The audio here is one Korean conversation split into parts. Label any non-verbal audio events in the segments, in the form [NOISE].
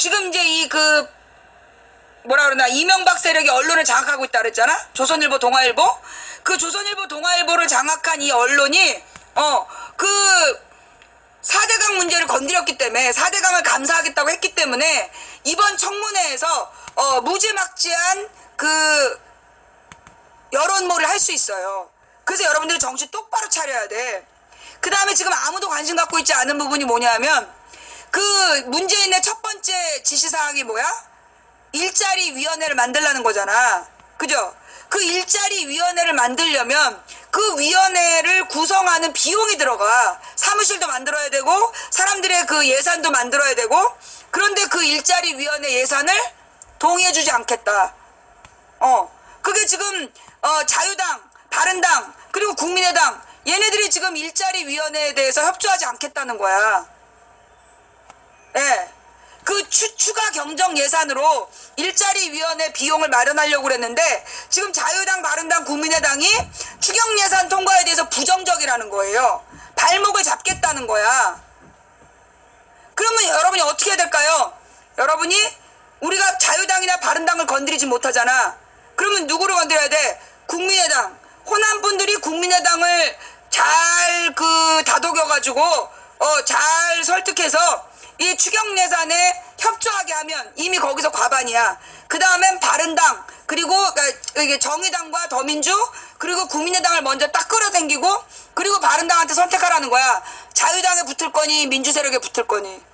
지금 이제 이 그 뭐라 그러나 이명박 세력이 언론을 장악하고 있다 그랬잖아. 조선일보, 동아일보. 그 조선일보, 동아일보를 장악한 이 언론이 어그 4대강 문제를 건드렸기 때문에 4대강을 감사하겠다고 했기 때문에 이번 청문회에서 어, 무지막지한 그 여론몰이를 할수 있어요. 그래서 여러분들이 정신 똑바로 차려야 돼. 그 다음에 지금 아무도 관심 갖고 있지 않은 부분이 뭐냐면 그 문재인의 첫 번째 지시사항이 뭐야? 일자리 위원회를 만들라는 거잖아. 그죠? 그 일자리 위원회를 만들려면 그 위원회를 구성하는 비용이 들어가. 사무실도 만들어야 되고 사람들의 그 예산도 만들어야 되고 그런데 그 일자리 위원회 예산을 동의해 주지 않겠다. 어. 그게 지금 어, 자유당, 바른당, 그리고 국민의당 얘네들이 지금 일자리 위원회에 대해서 협조하지 않겠다는 거야. 예. 그 추, 추가 경정 예산으로 일자리 위원회 비용을 마련하려고 그랬는데 지금 자유당, 바른당, 국민의당이 추경 예산 통과에 대해서 부정적이라는 거예요. 발목을 잡겠다는 거야. 그러면 여러분이 어떻게 해야 될까요? 여러분이 우리가 자유당이나 바른당을 건드리지 못하잖아. 그러면 누구를 건드려야 돼? 국민의당. 호남 분들이 국민의당을 잘 그 다독여가지고 어 잘 설득해서 이 추경 예산에 협조하게 하면 이미 거기서 과반이야. 그 다음엔 바른당 그리고 그러니까 정의당과 더민주 그리고 국민의당을 먼저 딱 끌어당기고 그리고 바른당한테 선택하라는 거야. 자유당에 붙을 거니 민주 세력에 붙을 거니.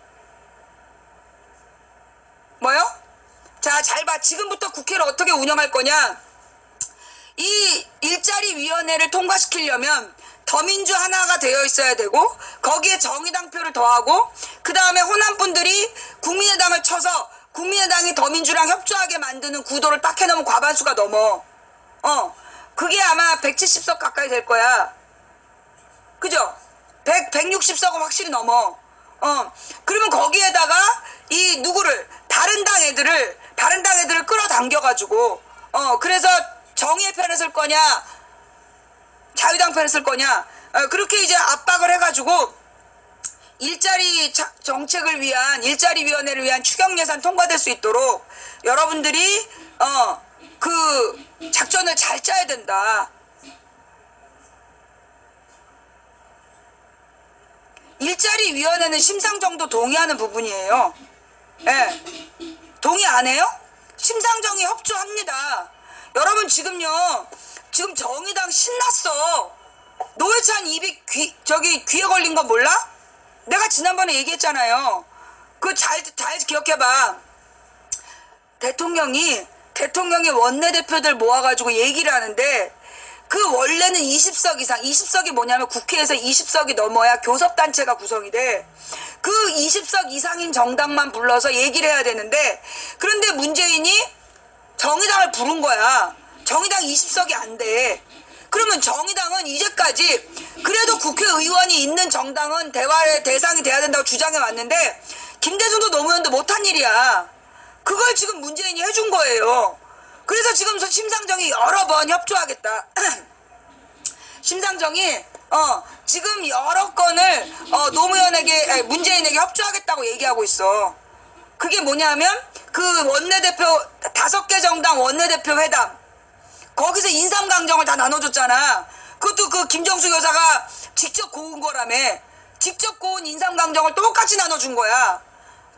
뭐요? 자, 잘 봐. 지금부터 국회를 어떻게 운영할 거냐? 이 일자리 위원회를 통과시키려면 더민주 하나가 되어 있어야 되고 거기에 정의당 표를 더하고 그 다음에 호남 분들이 국민의당을 쳐서 국민의당이 더민주랑 협조하게 만드는 구도를 딱 해놓으면 과반수가 넘어. 어, 그게 아마 170석 가까이 될 거야. 그죠? 100, 160석은 확실히 넘어. 어, 그러면 거기에다가 이 누구를 다른 당 애들을 다른 당 애들을 끌어당겨가지고 어 그래서 정의의 편에 설 거냐 자유당 편에 쓸 거냐 어, 그렇게 이제 압박을 해가지고 일자리 자- 정책을 위한 일자리 위원회를 위한 추경 예산 통과될 수 있도록 여러분들이 어 그 작전을 잘 짜야 된다. 일자리 위원회는 심상 정도 동의하는 부분이에요. 예. 동의 안 해요? 심상정이 협조합니다. 여러분 지금요. 지금 정의당 신났어. 노회찬 입이 귀 저기 귀에 걸린 거 몰라? 내가 지난번에 얘기했잖아요. 그 잘 잘 기억해봐. 대통령이 대통령이 원내대표들 모아가지고 얘기를 하는데 그 원래는 20석 이상 20석이 뭐냐면 국회에서 20석이 넘어야 교섭단체가 구성이 돼. 그 20석 이상인 정당만 불러서 얘기를 해야 되는데 그런데 문재인이 정의당을 부른 거야. 정의당 20석이 안 돼. 그러면 정의당은 이제까지 그래도 국회의원이 있는 정당은 대화의 대상이 돼야 된다고 주장해 왔는데 김대중도 노무현도 못한 일이야. 그걸 지금 문재인이 해준 거예요. 그래서 지금 심상정이 여러 번 협조하겠다. [CLEARS THROAT] 심상정이 어 지금 여러 건을 어 노무현에게 아니, 문재인에게 협조하겠다고 얘기하고 있어. 그게 뭐냐면 그 원내대표 다섯 개 정당 원내대표 회담 거기서 인삼강정을 다 나눠줬잖아. 그것도 그 김정수 여사가 직접 고운 거라며. 직접 고운 인삼강정을 똑같이 나눠준 거야.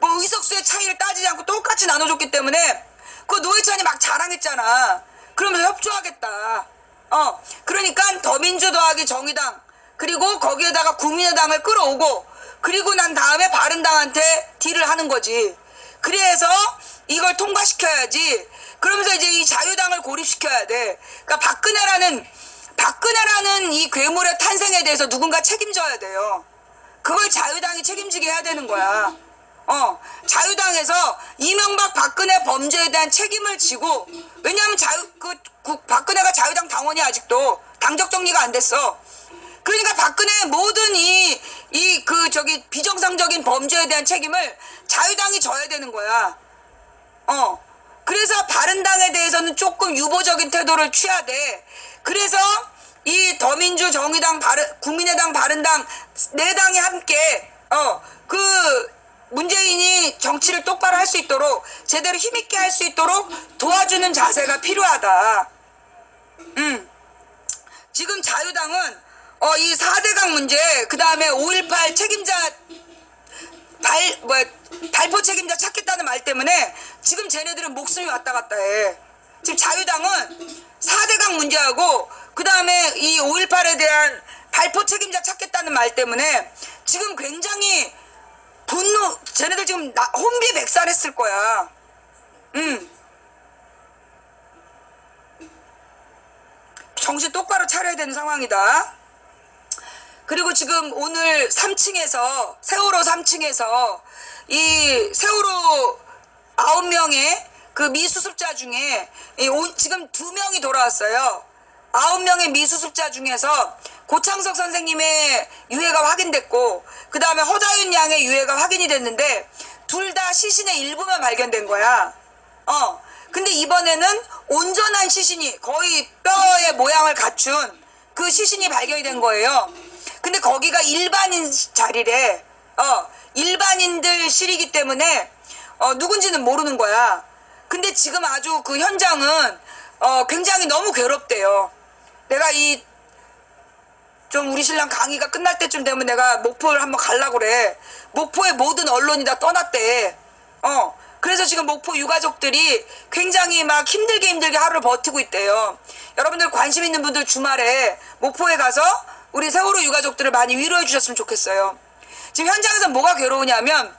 뭐 의석수의 차이를 따지지 않고 똑같이 나눠줬기 때문에 그 노회찬이 막 자랑했잖아. 그러면서 협조하겠다. 어, 그러니까 더민주 더하기 정의당 그리고 거기에다가 국민의당을 끌어오고 그리고 난 다음에 바른당한테 딜을 하는 거지. 그래서 이걸 통과시켜야지. 그러면서 이제 이 자유당을 고립시켜야 돼. 그러니까 박근혜라는 박근혜라는 이 괴물의 탄생에 대해서 누군가 책임져야 돼요. 그걸 자유당이 책임지게 해야 되는 거야. 어, 자유당에서 이명박 박근혜 범죄에 대한 책임을 지고 왜냐하면 자유 그 국- 박근혜가 자유당 당원이 아직도 당적 정리가 안 됐어. 그러니까 박근혜 모든 이 이 그 저기 비정상적인 범죄에 대한 책임을 자유당이 져야 되는 거야. 어. 그래서 바른당에 대해서는 조금 유보적인 태도를 돼. 그래서 이 더민주 정의당 바른 국민의당 바른당 네 당이 함께 어 그 문재인이 정 정치를 똑바로 할 수 있도록 제대로 힘 있게 할 수 있도록 도와주는 자세가 필요하다. 음. 지금 자유당은 어, 이 4대강 문제, 그 다음에 5.18 책임자 발, 뭐, 발포 책임자 찾겠다는 말 때문에 지금 쟤네들은 목숨이 왔다 갔다 해. 지금 자유당은 4대강 문제하고 그 다음에 이 5.18에 대한 발포 책임자 찾겠다는 말 때문에 지금 굉장히 분노, 쟤네들 지금 나, 혼비백산했을 거야. 음. 정신 똑바로 차려야 되는 상황이다. 그리고 지금 오늘 3층에서 세월호 3층에서 이 세월호 9명의 그 미수습자 중에 이 오- 지금 두 명이 돌아왔어요. 9명의 미수습자 중에서 고창석 선생님의 유해가 확인됐고 그 다음에 허다윤 양의 유해가 확인이 됐는데 둘 다 시신의 일부만 발견된 거야. 어. 근데 이번에는 온전한 시신이 거의 뼈의 모양을 갖춘 그 시신이 발견이 된 거예요. 근데 거기가 일반인 자리래. 어, 일반인들 실이기 때문에 어, 누군지는 모르는 거야. 근데 지금 아주 그 현장은 어, 굉장히 너무 괴롭대요. 내가 이 좀 우리 신랑 강의가 끝날 때쯤 되면 내가 목포를 한번 가려고 그래. 목포의 모든 언론이 다 떠났대. 어. 그래서 지금 목포 유가족들이 굉장히 막 힘들게 힘들게 하루를 버티고 있대요. 여러분들 관심 있는 분들 주말에 목포에 가서 우리 세월호 유가족들을 많이 위로해 주셨으면 좋겠어요. 지금 현장에서 뭐가 괴로우냐면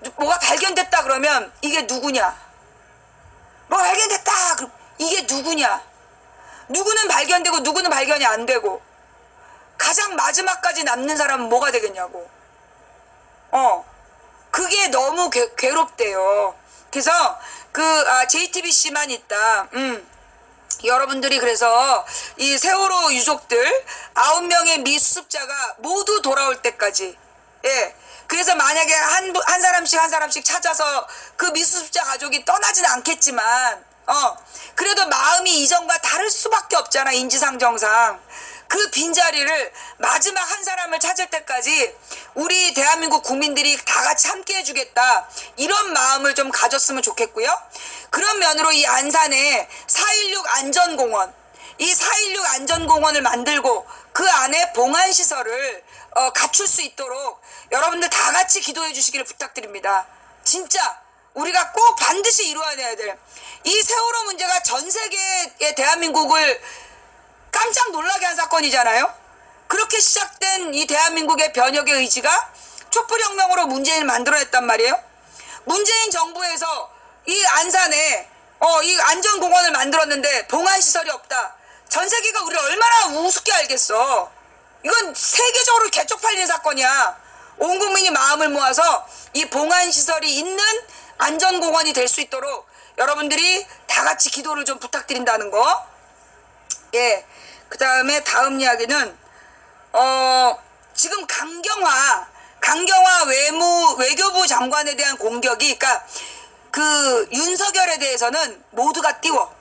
누- 뭐가 발견됐다 그러면 이게 누구냐? 뭐가 발견됐다. 그럼 이게 누구냐? 누구는 발견되고 누구는 발견이 안 되고 가장 마지막까지 남는 사람은 뭐가 되겠냐고. 어. 그게 너무 괴, 괴롭대요. 그래서 그 아, JTBC만 있다. 음. 여러분들이 그래서 이 세월호 유족들 아홉 명의 미수습자가 모두 돌아올 때까지 예 그래서 만약에 한, 분- 한 사람씩 한 사람씩 찾아서 그 미수습자 가족이 떠나지는 않겠지만 어 그래도 마음이 이전과 다를 수밖에 없잖아 인지상정상 그 빈자리를 마지막 한 사람을 찾을 때까지 우리 대한민국 국민들이 다 같이 함께 해주겠다. 이런 마음을 좀 가졌으면 좋겠고요. 그런 면으로 이 안산에 4.16 안전공원, 이 4.16 안전공원을 만들고 그 안에 봉안시설을 어, 갖출 수 있도록 여러분들 다 같이 기도해 주시기를 부탁드립니다. 진짜 우리가 꼭 반드시 이루어내야 될 이 세월호 문제가 전 세계의 대한민국을 깜짝 놀라게 한 사건이잖아요. 그렇게 시작된 이 대한민국의 변혁의 의지가 촛불혁명으로 문재인을 만들어냈단 말이에요. 문재인 정부에서 이 안산에 어, 이 안전공원을 만들었는데 봉안시설이 없다. 전 세계가 우리를 얼마나 우습게 알겠어. 이건 세계적으로 개쪽 팔린 사건이야. 온 국민이 마음을 모아서 이 봉안시설이 있는 안전공원이 될 수 있도록 여러분들이 다 같이 기도를 좀 부탁드린다는 거. 예. 그 다음에 다음 이야기는, 어, 지금 강경화, 강경화 외무, 외교부 장관에 대한 공격이, 그니까, 그, 윤석열에 대해서는 모두가 띄워.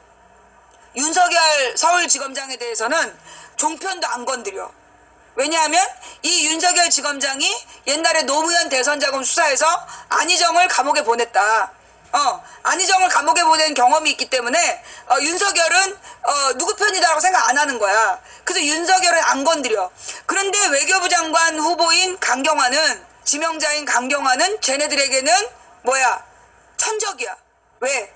윤석열 서울지검장에 대해서는 종편도 안 건드려. 왜냐하면 이 윤석열 지검장이 옛날에 노무현 대선 자금 수사에서 안희정을 감옥에 보냈다. 어, 안희정을 감옥에 보낸 경험이 있기 때문에 어, 윤석열은 어, 누구 편이다라고 생각 안 하는 거야. 그래서 윤석열은 안 건드려. 그런데 외교부 장관 후보인 강경화는 지명자인 강경화는 쟤네들에게는 뭐야 천적이야. 왜?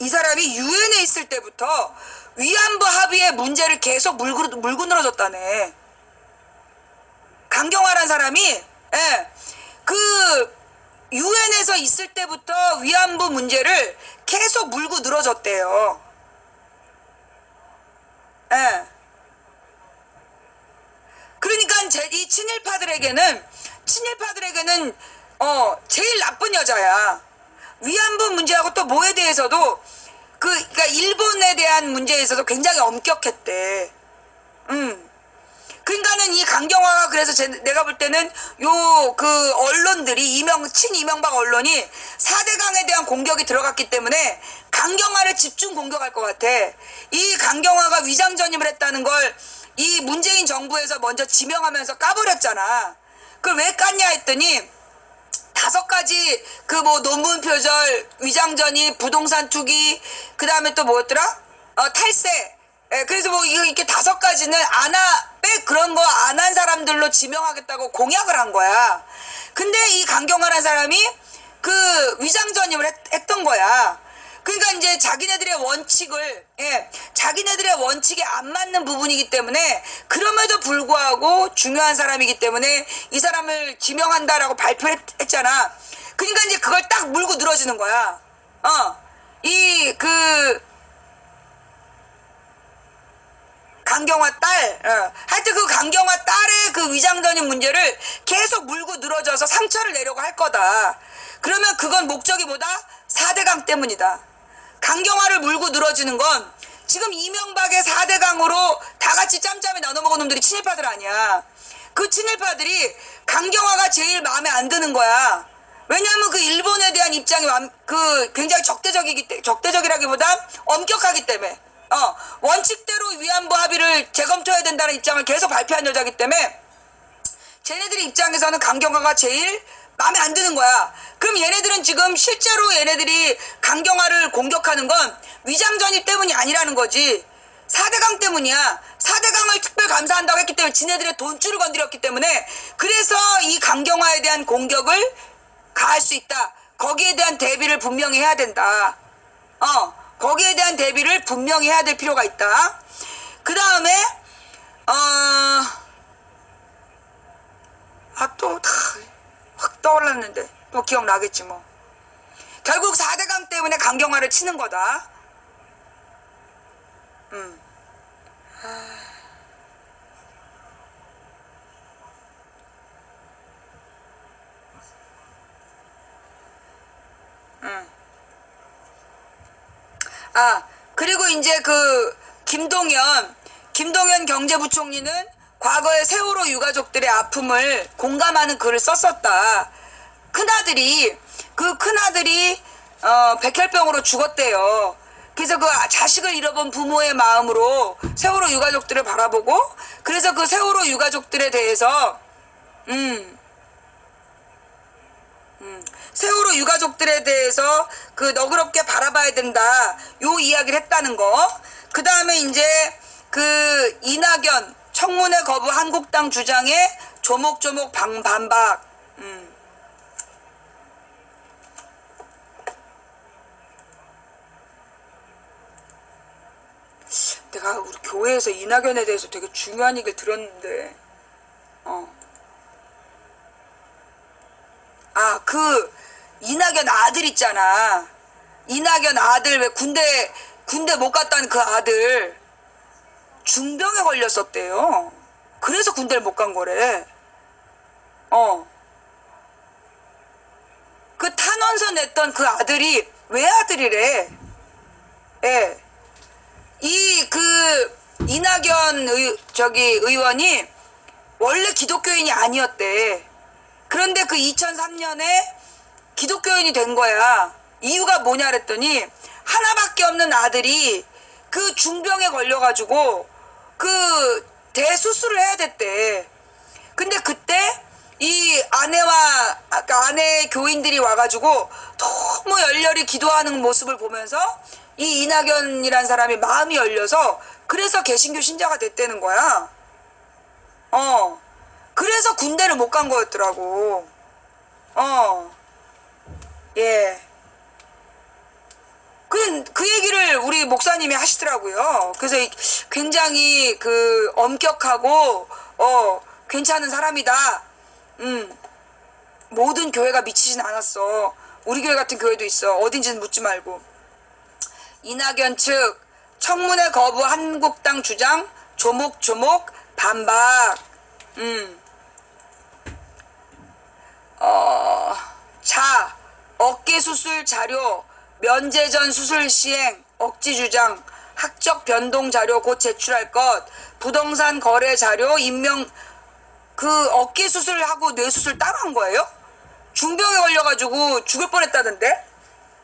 이 사람이 유엔에 있을 때부터 위안부 합의의 문제를 계속 물고, 물고 늘어졌다네. 강경화란 사람이 예, 그 유엔에서 있을 때부터 위안부 문제를 계속 물고 늘어졌대요. 예. 그러니까 제, 이 친일파들에게는 친일파들에게는 어 제일 나쁜 여자야. 위안부 문제하고 또 뭐에 대해서도 그 그러니까 일본에 대한 문제에 있어서 굉장히 엄격했대. 음. 그러니까는 이 강경화가 그래서 제, 내가 볼 때는 요 그 언론들이 이명 친 이명박 언론이 4대강에 대한 공격이 들어갔기 때문에 강경화를 집중 공격할 것 같아. 이 강경화가 위장 전입을 했다는 걸 이 문재인 정부에서 먼저 지명하면서 까버렸잖아. 그걸 왜 깠냐 했더니 다섯 가지 그 뭐 논문 표절, 위장전이, 부동산 투기, 그 다음에 또 뭐였더라? 어, 탈세. 예, 그래서 뭐 이렇게 다섯 가지는 안하 빼 그런 거 안 한 사람들로 지명하겠다고 공약을 한 거야. 근데 이 강경화라는 사람이 그 위장 전입을 했, 했던 거야. 그러니까 이제 자기네들의 원칙을 예, 자기네들의 원칙에 안 맞는 부분이기 때문에 그럼에도 불구하고 중요한 사람이기 때문에 이 사람을 지명한다라고 발표했잖아. 그러니까 이제 그걸 딱 물고 늘어지는 거야. 어, 이 그 강경화 딸, 어. 하여튼 그 강경화 딸의 그 위장전입 문제를 계속 물고 늘어져서 상처를 내려고 할 거다. 그러면 그건 목적이 뭐다? 4대강 때문이다. 강경화를 물고 늘어지는 건 지금 이명박의 4대강으로 다 같이 짬짬이 나눠 먹은 놈들이 친일파들 아니야. 그 친일파들이 강경화가 제일 마음에 안 드는 거야. 왜냐하면 그 일본에 대한 입장이 완- 그 굉장히 적대적이기 때 적대적이라기보다 엄격하기 때문에 어 원칙대로 위안부 합의를 재검토해야 된다는 입장을 계속 발표한 여자기 때문에 쟤네들의 입장에서는 강경화가 제일 마음에 안 드는 거야. 그럼 얘네들은 지금 실제로 얘네들이 강경화를 공격하는 건 위장전입 때문이 아니라는 거지. 4대강 때문이야. 4대강을 특별 감사한다고 했기 때문에 지네들의 돈줄을 건드렸기 때문에 그래서 이 강경화에 대한 공격을 가할 수 있다. 거기에 대한 대비를 분명히 해야 된다. 어, 거기에 대한 대비를 분명히 해야 될 필요가 있다. 그 다음에, 어, 아, 또, 다, 확 떠올랐는데, 또 기억나겠지, 뭐. 결국 4대강 때문에 강경화를 치는 거다. 음. 아, 그리고 이제 그, 김동연, 김동연 경제부총리는 과거에 세월호 유가족들의 아픔을 공감하는 글을 썼었다. 큰아들이, 그 큰아들이, 어, 백혈병으로 죽었대요. 그래서 그 자식을 잃어본 부모의 마음으로 세월호 유가족들을 바라보고, 그래서 그 세월호 유가족들에 대해서, 음, 세월호 유가족들에 대해서 그 너그럽게 바라봐야 된다. 요 이야기를 했다는 거. 그 다음에 이제 그 이낙연 청문회 거부 한국당 주장에 조목조목 방, 반박. 음. 내가 우리 교회에서 이낙연에 대해서 되게 중요한 얘기를 들었는데, 어. 아, 그, 이낙연 아들 있잖아. 이낙연 아들, 왜 군대, 군대 못 갔다는 그 아들. 중병에 걸렸었대요. 그래서 군대를 못 간 거래. 어. 그 탄원서 냈던 그 아들이 외아들이래. 예. 이, 그, 이낙연 의, 저기, 의원이 원래 기독교인이 아니었대. 그런데 그 2003년에 기독교인이 된 거야. 이유가 뭐냐 그랬더니 하나밖에 없는 아들이 그 중병에 걸려가지고 그 대수술을 해야 됐대. 근데 그때 이 아내와 아까 아내 교인들이 와가지고 너무 열렬히 기도하는 모습을 보면서 이 이낙연이란 사람이 마음이 열려서 그래서 개신교 신자가 됐다는 거야. 어. 그래서 군대를 못 간 거였더라고. 어. 예. 그, 그 얘기를 우리 목사님이 하시더라고요. 그래서 이- 굉장히 그 엄격하고, 어, 괜찮은 사람이다. 음. 모든 교회가 미치진 않았어. 우리 교회 같은 교회도 있어. 어딘지는 묻지 말고. 이낙연 측 청문회 거부 한국당 주장 조목조목 반박. 음. 어, 자, 어깨 수술 자료, 면제 전 수술 시행, 억지 주장, 학적 변동 자료 곧 제출할 것, 부동산 거래 자료, 임명, 그 어깨 수술하고 뇌 수술 따로 한 거예요? 중병에 걸려가지고 죽을 뻔했다던데?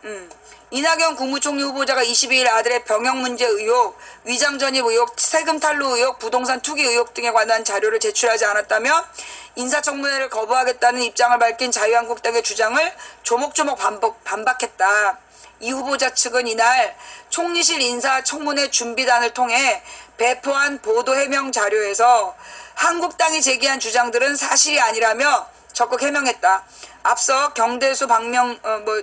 음. 이낙연 국무총리 후보자가 22일 아들의 병역 문제 의혹, 위장 전입 의혹, 세금 탈루 의혹, 부동산 투기 의혹 등에 관한 자료를 제출하지 않았다며 인사청문회를 거부하겠다는 입장을 밝힌 자유한국당의 주장을 조목조목 반복, 반박했다. 이 후보자 측은 이날 총리실 인사청문회 준비단을 통해 배포한 보도 해명 자료에서 한국당이 제기한 주장들은 사실이 아니라며 적극 해명했다. 앞서 경대수 박명 어, 뭐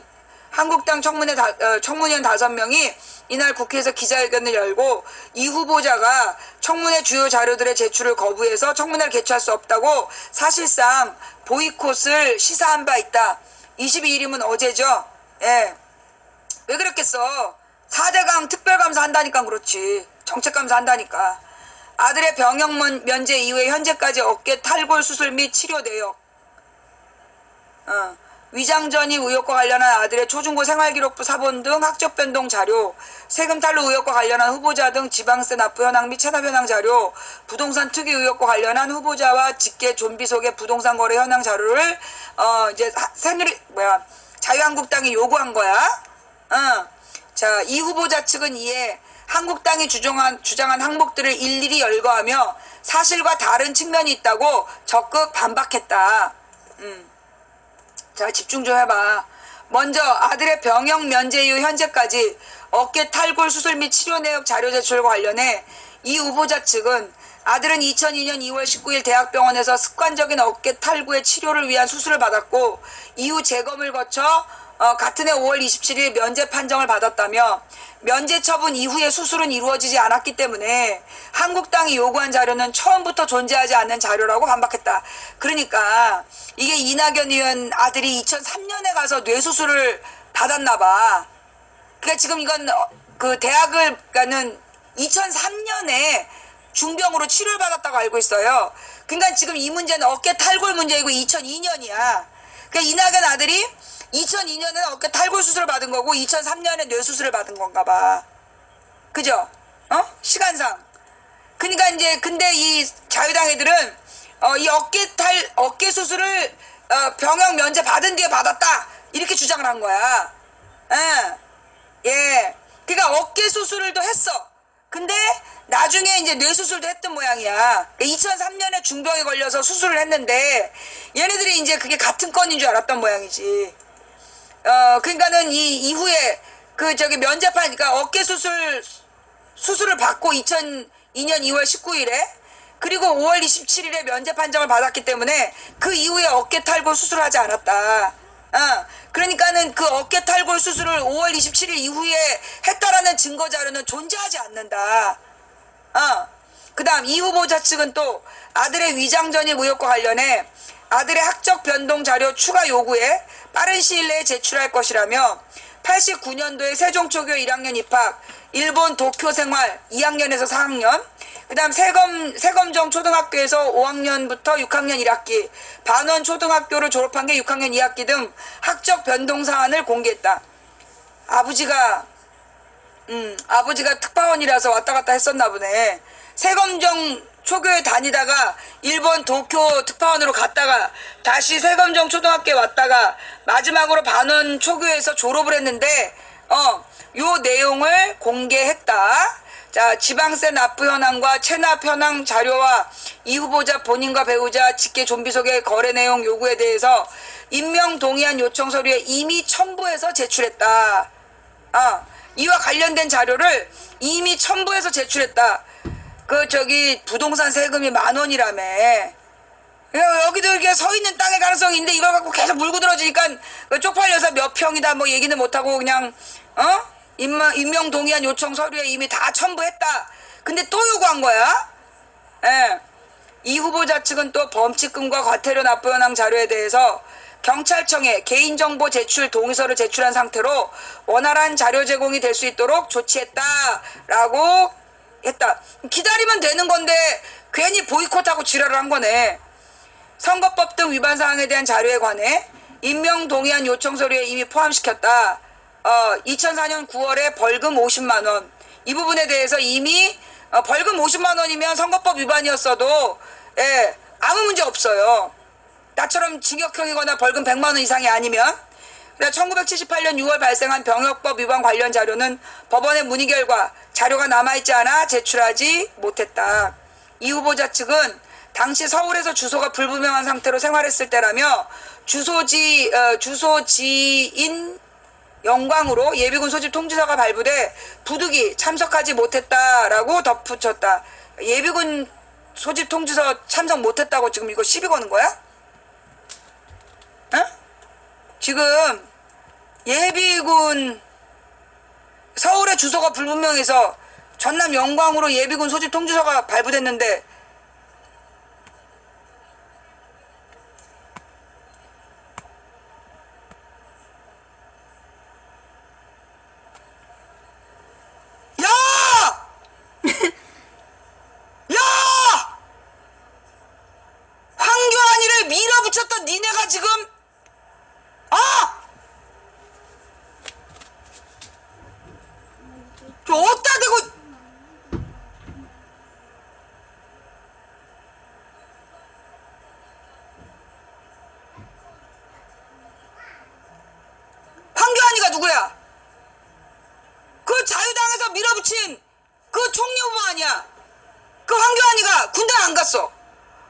한국당 청문회 다, 어, 청문위원 다섯 명이 이날 국회에서 기자회견을 열고 이 후보자가 청문회 주요 자료들의 제출을 거부해서 청문회를 개최할 수 없다고 사실상 보이콧을 시사한 바 있다. 22일이면 어제죠. 예. 왜 그랬겠어? 4대강 특별감사 한다니까 그렇지. 정책감사 한다니까. 아들의 병역 면- 면제 이후에 현재까지 어깨 탈골 수술 및 치료 내역. 어, 위장전입 의혹과 관련한 아들의 초중고 생활기록부 사본 등 학적 변동 자료, 세금 탈루 의혹과 관련한 후보자 등 지방세 납부 현황 및 체납 현황 자료, 부동산 투기 의혹과 관련한 후보자와 직계 좀비 속의 부동산 거래 현황 자료를 어 이제 하- 새누리 뭐야 자유한국당이 요구한 거야. 어. 자, 이 후보자 측은 이에 한국당이 주장한, 주장한 항목들을 일일이 열거하며 사실과 다른 측면이 있다고 적극 반박했다. 음. 자, 집중 좀 해봐. 먼저 아들의 병역 면제 이후 현재까지 어깨 탈골 수술 및 치료 내역 자료 제출과 관련해 이 후보자 측은 아들은 2002년 2월 19일 대학병원에서 습관적인 어깨 탈구의 치료를 위한 수술을 받았고 이후 재검을 거쳐 어, 같은 해 5월 27일 면제 판정을 받았다며 면제 처분 이후에 수술은 이루어지지 않았기 때문에 한국당이 요구한 자료는 처음부터 존재하지 않는 자료라고 반박했다. 그러니까 이게 이낙연 의원 아들이 2003년에 가서 뇌수술을 받았나 봐. 그러니까 지금 이건 어, 그 대학을 가는 2003년에 중병으로 치료를 받았다고 알고 있어요. 그러니까 지금 이 문제는 어깨 탈골 문제이고 2002년이야. 그러니까 이낙연 아들이 2002년에 어깨 탈골 수술을 받은 거고 2003년에 뇌 수술을 받은 건가 봐. 그죠? 어? 시간상. 그러니까 이제 근데 이 자유당 애들은 어, 이 어깨 탈 어깨 수술을 어, 병역 면제 받은 뒤에 받았다 이렇게 주장을 한 거야. 예. 예. 그러니까 어깨 수술을 또 했어. 근데 나중에 이제 뇌 수술도 했던 모양이야. 2003년에 중병에 걸려서 수술을 했는데 얘네들이 이제 그게 같은 건인 줄 알았던 모양이지. 어 그러니까는 이 이후에 그 저기 면제판 그러니까 어깨 수술 수술을 받고 2002년 2월 19일에 그리고 5월 27일에 면제 판정을 받았기 때문에 그 이후에 어깨 탈골 수술을 하지 않았다. 어, 그러니까는 그 어깨 탈골 수술을 5월 27일 이후에 했다라는 증거 자료는 존재하지 않는다. 어. 그다음 이 후보자 측은 또 아들의 위장 전입 의혹과 관련해 아들의 학적 변동 자료 추가 요구에 빠른 시일 내에 제출할 것이라며 89년도에 세종초교 1학년 입학, 일본 도쿄 생활 2학년에서 4학년, 그다음 세검 세검정 초등학교에서 5학년부터 6학년 1학기, 반원 초등학교를 졸업한 게 6학년 2학기 등 학적 변동 사안을 공개했다. 아버지가 음, 아버지가 특파원이라서 왔다 갔다 했었나 보네. 세검정 초교에 다니다가 일본 도쿄 특파원으로 갔다가 다시 세검정 초등학교에 왔다가 마지막으로 반원 초교에서 졸업을 했는데 어, 요 내용을 공개했다. 자, 지방세 납부 현황과 체납 현황 자료와 이 후보자 본인과 배우자 직계 좀비 속의 거래 내용 요구에 대해서 임명 동의안 요청 서류에 이미 첨부해서 제출했다. 아, 이와 관련된 자료를 이미 첨부해서 제출했다. 그 저기 부동산 세금이 만 원이라며. 여- 여기도 이렇게 서 있는 땅의 가능성이 있는데 이걸 갖고 계속 물고 들어지니까 그 쪽팔려서 몇 평이다 뭐 얘기는 못하고 그냥 어? 임명, 임명 동의안 요청 서류에 이미 다 첨부했다. 근데 또 요구한 거야? 예. 이 후보자 측은 또 범칙금과 과태료 납부 현황 자료에 대해서 경찰청에 개인정보 제출 동의서를 제출한 상태로 원활한 자료 제공이 될 수 있도록 조치했다라고 했다. 기다리면 되는 건데 괜히 보이콧하고 지랄을 한 거네. 선거법 등 위반 사항에 대한 자료에 관해 임명 동의안 요청 서류에 이미 포함시켰다. 어, 2004년 9월에 벌금 50만 원. 이 부분에 대해서 이미 어, 벌금 50만 원이면 선거법 위반이었어도 예, 아무 문제 없어요. 나처럼 징역형이거나 벌금 100만 원 이상이 아니면 1978년 6월 발생한 병역법 위반 관련 자료는 법원의 문의 결과 자료가 남아있지 않아 제출하지 못했다. 이 후보자 측은 당시 서울에서 주소가 불분명한 상태로 생활했을 때라며 주소지 어, 주소지인 영광으로 예비군 소집 통지서가 발부돼 부득이 참석하지 못했다라고 덧붙였다. 예비군 소집 통지서 참석 못했다고 지금 이거 시비 거는 거야? 어? 지금 예비군 서울의 주소가 불분명해서 전남 영광으로 예비군 소집 통지서가 발부됐는데 야! [LAUGHS] 야! 황교안이를 밀어붙였던 니네가 지금 아! 저 어디다 대고 황교안이가 누구야? 그 자유당에서 밀어붙인 그 총리 후보 아니야? 그 황교안이가 군대 안 갔어.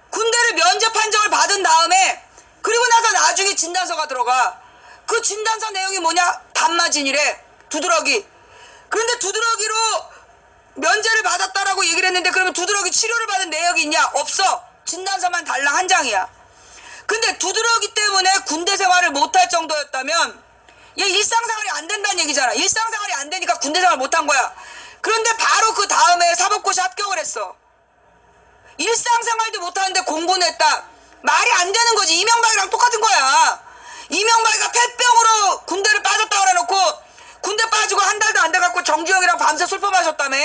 군대를 면접 판정을 받은 다음에 그리고 나서 나중에 진단서가 들어가. 그 진단서 내용이 뭐냐? 단마 진이래. 두드러기. 그런데 두드러기로 면제를 받았다라고 얘기를 했는데 그러면 두드러기 치료를 받은 내역이 있냐? 없어. 진단서만 달랑 한 장이야. 근데 두드러기 때문에 군대 생활을 못할 정도였다면 얘 일상생활이 안 된다는 얘기잖아. 일상생활이 안 되니까 군대 생활 못한 거야. 그런데 바로 그 다음에 사법고시 합격을 했어. 일상생활도 못하는데 공부는 했다. 말이 안 되는 거지. 이명박이랑 똑같은 거야. 이명박이가 폐병으로 군대를 빠졌다 그래놓고 군대 빠지고 한 달도 안 돼갖고 정주영이랑 밤새 술법 마셨다며.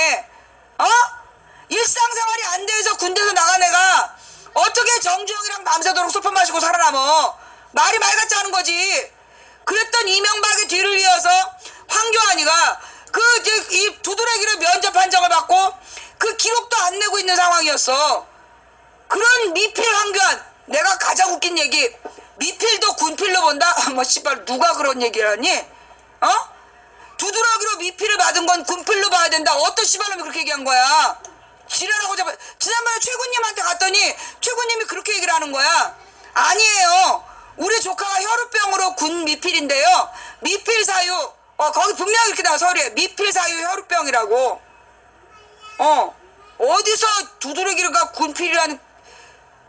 어? 일상생활이 안 돼서 군대에서 나간 애가 어떻게 정주영이랑 밤새도록 술법 마시고 살아남어. 말이 말 같지 않은 거지. 그랬던 이명박의 뒤를 이어서 황교안이가 그 이제 이 두드러기를 면접 판정을 받고 그 기록도 안 내고 있는 상황이었어. 그런 미필 황교안 내가 가장 웃긴 얘기 미필도 군필로 본다? [LAUGHS] 뭐 씨발 누가 그런 얘기를 하니? 어? 두드러기로 미필을 받은 건 군필로 봐야 된다. 어떤 씨발놈이 그렇게 얘기한 거야? 지랄하고 잡아. 지난번에 최군님한테 갔더니 최군님이 그렇게 얘기를 하는 거야. 아니에요. 우리 조카가 혈우병으로 군 미필인데요. 미필 사유. 어 거기 분명히 이렇게 나와 서류에 미필 사유 혈우병이라고. 어 어디서 두드러기가 군필이라는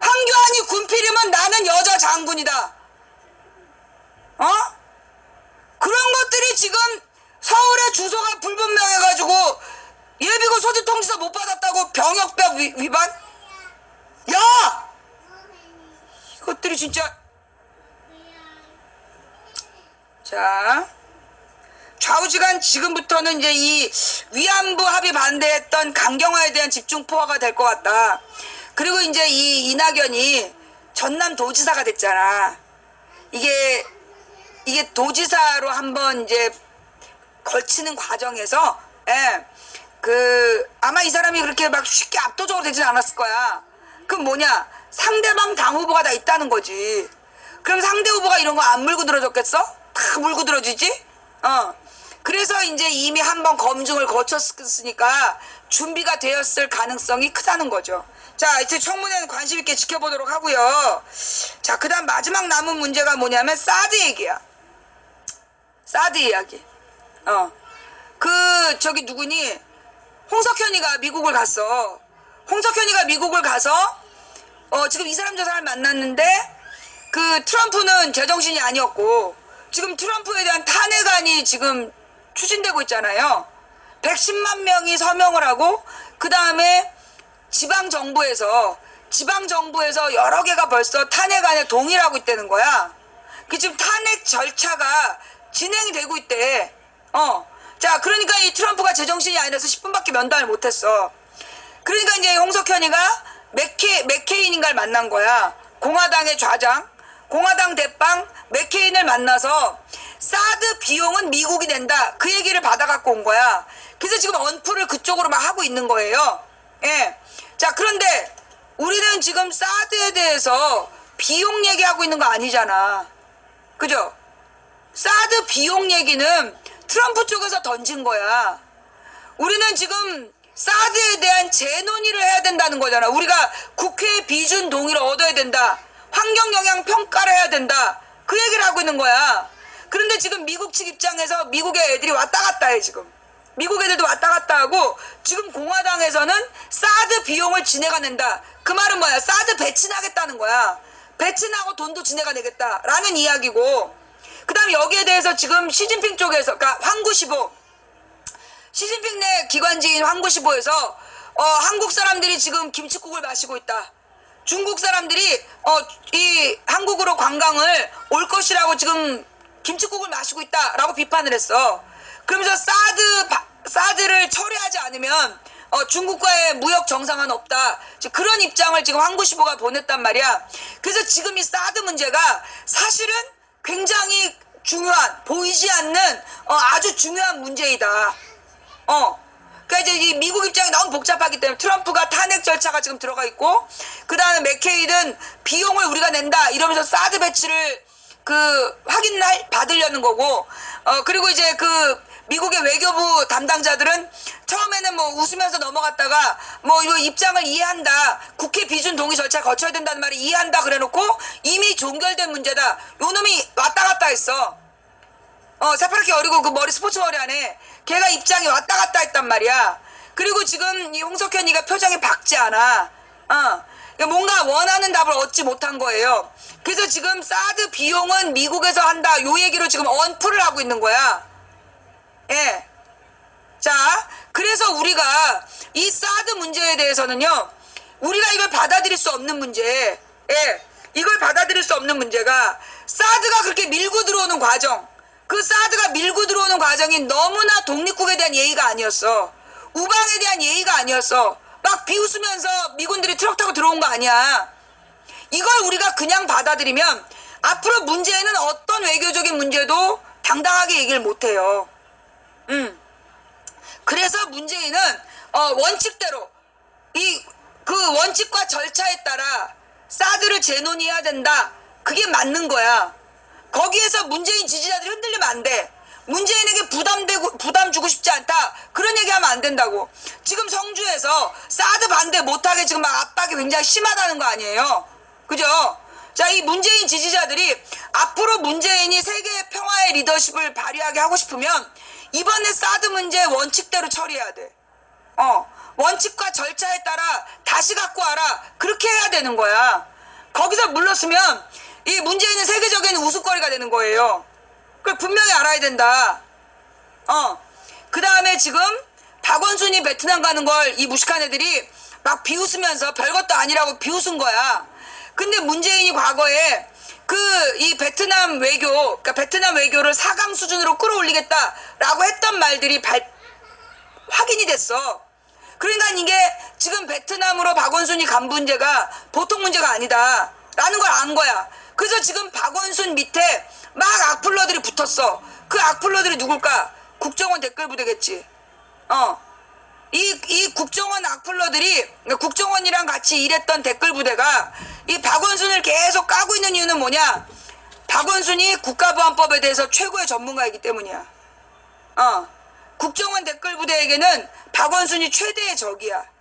황교안이 군필이면 나는 여자 장군이다. 어? 그런 것들이 지금 서울의 주소가 불분명해가지고 예비군 소집 통지서 못 받았다고 병역법 위, 위반? 야! 이것들이 진짜 자 좌우지간 지금부터는 이제 이 위안부 합의 반대했던 강경화에 대한 집중 포화가 될 것 같다. 그리고 이제 이 이낙연이 전남 도지사가 됐잖아. 이게 이게 도지사로 한번 이제 걸치는 과정에서 예. 그 아마 이 사람이 그렇게 막 쉽게 압도적으로 되진 않았을 거야. 그럼 뭐냐? 상대방 당 후보가 다 있다는 거지. 그럼 상대 후보가 이런 거 안 물고 들어줬겠어? 다 물고 들어주지? 어. 그래서 이제 이미 한번 검증을 거쳤으니까 준비가 되었을 가능성이 크다는 거죠. 자, 이제 청문회는 관심 있게 지켜보도록 하고요. 자, 그 다음 마지막 남은 문제가 뭐냐면 사드 얘기야. 사드 이야기. 어. 그 저기 누구니? 홍석현이가 미국을 갔어. 홍석현이가 미국을 가서 어 지금 이 사람 저 사람 만났는데 그 트럼프는 제정신이 아니었고 지금 트럼프에 대한 탄핵안이 지금 추진되고 있잖아요. 110만 명이 서명을 하고 그 다음에 지방 정부에서 지방 정부에서 여러 개가 벌써 탄핵안에 동의를 하고 있다는 거야. 그 지금 탄핵 절차가 진행이 되고 있대. 어. 자, 그러니까 이 트럼프가 제정신이 아니라서 10분밖에 면담을 못했어. 그러니까 이제 홍석현이가 맥케, 맥케인인가를 만난 거야. 공화당의 좌장, 공화당 대빵 맥케인을 만나서 사드 비용은 미국이 낸다. 그 얘기를 받아갖고 온 거야. 그래서 지금 언프를 그쪽으로 막 하고 있는 거예요. 예. 자, 그런데 우리는 지금 사드에 대해서 비용 얘기하고 있는 거 아니잖아. 그죠? 사드 비용 얘기는 트럼프 쪽에서 던진 거야. 우리는 지금 사드에 대한 재논의를 해야 된다는 거잖아. 우리가 국회 비준 동의를 얻어야 된다. 환경 영향 평가를 해야 된다. 그 얘기를 하고 있는 거야. 그런데 지금 미국 측 입장에서 미국의 애들이 왔다 갔다 해 지금. 미국 애들도 왔다 갔다 하고 지금 공화당에서는 사드 비용을 지네가 낸다. 그 말은 뭐야? 사드 배치나겠다는 거야. 배치나고 돈도 지네가 내겠다라는 이야기고. 그다음에 여기에 대해서 지금 시진핑 쪽에서 그러니까 황구시보 시진핑 내 기관지인 황구시보에서 어, 한국 사람들이 지금 김치국을 마시고 있다. 중국 사람들이 어, 이 한국으로 관광을 올 것이라고 지금 김치국을 마시고 있다라고 비판을 했어. 그러면서 사드 바- 사드를 철회하지 않으면 어, 중국과의 무역 정상화는 없다. 그런 입장을 지금 황구시보가 보냈단 말이야. 그래서 지금 이 사드 문제가 사실은 굉장히 중요한 보이지 않는 어, 아주 중요한 문제이다. 어. 그러니까 이제 이 미국 입장이 너무 복잡하기 때문에 트럼프가 탄핵 절차가 지금 들어가 있고 그 다음에 맥케이든 비용을 우리가 낸다 이러면서 사드 배치를 그 확인을 받으려는 거고 어 그리고 이제 그 미국의 외교부 담당자들은 처음에는 뭐 웃으면서 넘어갔다가 뭐 입장을 이해한다 국회 비준 동의 절차 거쳐야 된다는 말을 이해한다 그래놓고 이미 종결된 문제다 요 놈이 왔다 갔다 했어 어, 새파랗게 어리고 그 머리 스포츠 머리 안에 걔가 입장이 왔다 갔다 했단 말이야. 그리고 지금 이 홍석현이가 표정이 밝지 않아. 어. 그러니까 뭔가 원하는 답을 얻지 못한 거예요. 그래서 지금 사드 비용은 미국에서 한다. 요 얘기로 지금 언플을 하고 있는 거야. 예. 자, 그래서 우리가 이 사드 문제에 대해서는요, 우리가 이걸 받아들일 수 없는 문제, 예, 이걸 받아들일 수 없는 문제가 사드가 그렇게 밀고 들어오는 과정, 그 사드가 밀고 들어오는 과정이 너무나 독립국에 대한 예의가 아니었어. 우방에 대한 예의가 아니었어. 막 비웃으면서 미군들이 트럭 타고 들어온 거 아니야. 이걸 우리가 그냥 받아들이면 앞으로 문제에는 어떤 외교적인 문제도 당당하게 얘기를 못해요. 음. 그래서 문재인은 어, 원칙대로 이 그 원칙과 절차에 따라 사드를 재논의해야 된다. 그게 맞는 거야. 거기에서 문재인 지지자들이 흔들리면 안 돼. 문재인에게 부담되고 부담 주고 싶지 않다. 그런 얘기하면 안 된다고. 지금 성주에서 사드 반대 못하게 지금 막 압박이 굉장히 심하다는 거 아니에요. 그죠? 자, 이 문재인 지지자들이 앞으로 문재인이 세계 평화의 리더십을 발휘하게 하고 싶으면 이번에 사드 문제 원칙대로 처리해야 돼. 어, 원칙과 절차에 따라 다시 갖고 와라. 그렇게 해야 되는 거야. 거기서 물렀으면 이 문재인은 세계적인 우스거리가 되는 거예요. 그걸 분명히 알아야 된다. 어. 그 다음에 지금 박원순이 베트남 가는 걸 이 무식한 애들이 막 비웃으면서 별것도 아니라고 비웃은 거야. 근데 문재인이 과거에 그 이 베트남 외교, 그러니까 베트남 외교를 4강 수준으로 끌어올리겠다라고 했던 말들이 발, 확인이 됐어. 그러니까 이게 지금 베트남으로 박원순이 간 문제가 보통 문제가 아니다. 라는 걸 안 거야. 그래서 지금 박원순 밑에 막 악플러들이 붙었어. 그 악플러들이 누굴까? 국정원 댓글 부대겠지. 어. 이, 이 국정원 악플러들이, 그러니까 국정원이랑 같이 일했던 댓글 부대가 이 박원순을 계속 까고 있는 이유는 뭐냐? 박원순이 국가보안법에 대해서 최고의 전문가이기 때문이야. 어. 국정원 댓글 부대에게는 박원순이 최대의 적이야.